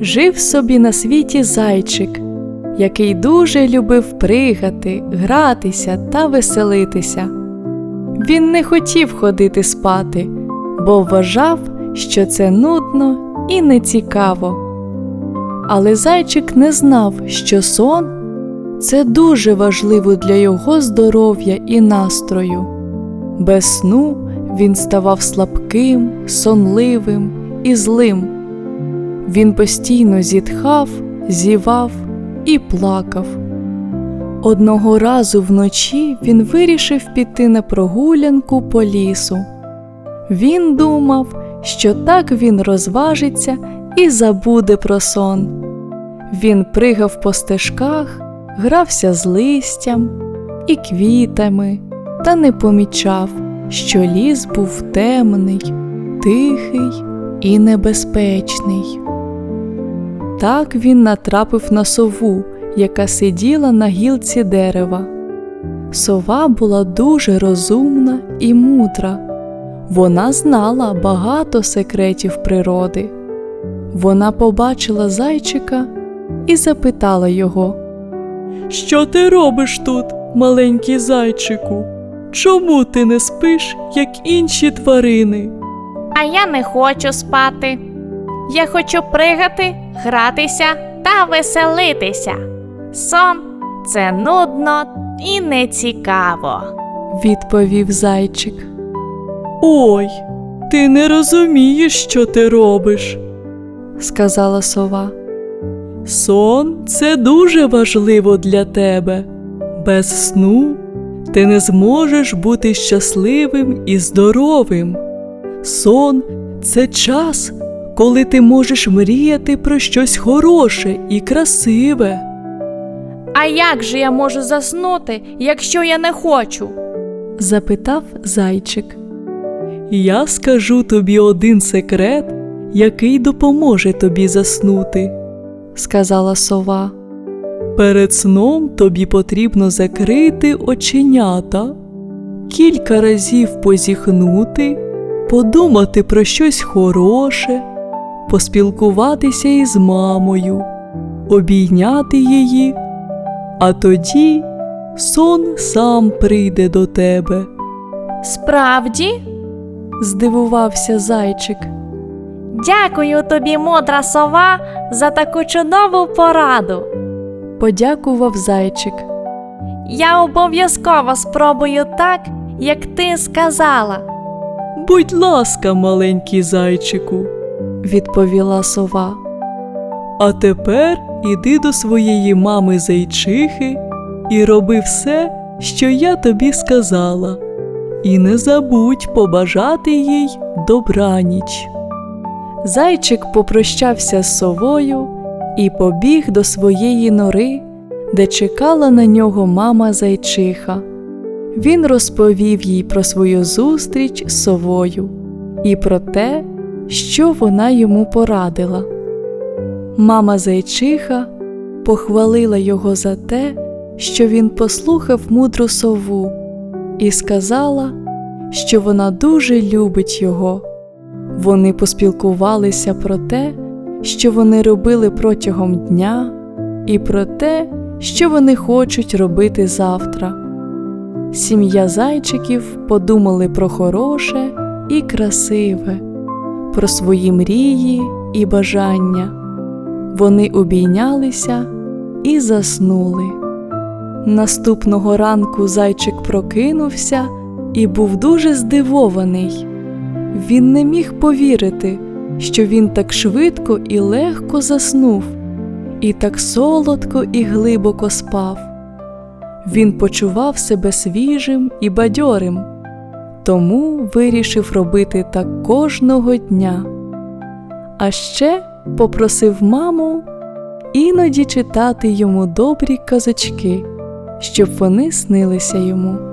Жив собі на світі зайчик, який дуже любив пригати, гратися та веселитися. Він не хотів ходити спати, бо вважав, що це нудно і нецікаво. Але зайчик не знав, що сон це дуже важливо для його здоров'я і настрою. Без сну він ставав слабким, сонливим і злим. Він постійно зітхав, зівав і плакав. Одного разу вночі він вирішив піти на прогулянку по лісу. Він думав, що так він розважиться і забуде про сон. Він пригав по стежках, грався з листям і квітами, та не помічав, що ліс був темний, тихий і небезпечний. Так він натрапив на сову, яка сиділа на гілці дерева. Сова була дуже розумна і мудра. Вона знала багато секретів природи. Вона побачила зайчика і запитала його: Що ти робиш тут, маленький зайчику? Чому ти не спиш, як інші тварини? А я не хочу спати. Я хочу пригати, гратися та веселитися. Сон це нудно і нецікаво. відповів зайчик. Ой, ти не розумієш, що ти робиш, сказала сова. Сон це дуже важливо для тебе. Без сну ти не зможеш бути щасливим і здоровим. Сон це час, коли ти можеш мріяти про щось хороше і красиве. А як же я можу заснути, якщо я не хочу? запитав зайчик. Я скажу тобі один секрет, який допоможе тобі заснути, сказала сова. Перед сном тобі потрібно закрити оченята, кілька разів позіхнути, подумати про щось хороше, поспілкуватися із мамою, обійняти її, а тоді сон сам прийде до тебе. Справді? здивувався зайчик. Дякую тобі, мудра сова, за таку чудову пораду. Подякував зайчик. Я обов'язково спробую так, як ти сказала. Будь ласка, маленький зайчику, відповіла сова. А тепер іди до своєї мами зайчихи і роби все, що я тобі сказала. І не забудь побажати їй добраніч. Зайчик попрощався з совою і побіг до своєї нори, де чекала на нього мама зайчиха. Він розповів їй про свою зустріч з совою і про те, що вона йому порадила. Мама зайчиха похвалила його за те, що він послухав мудру сову, і сказала, що вона дуже любить його. Вони поспілкувалися про те, що вони робили протягом дня, і про те, що вони хочуть робити завтра. Сім'я зайчиків подумали про хороше і красиве, про свої мрії і бажання. Вони обійнялися і заснули. Наступного ранку зайчик прокинувся і був дуже здивований. Він не міг повірити, що він так швидко і легко заснув, і так солодко і глибоко спав. Він почував себе свіжим і бадьорим, тому вирішив робити так кожного дня. А ще попросив маму іноді читати йому добрі казочки, щоб вони снилися йому.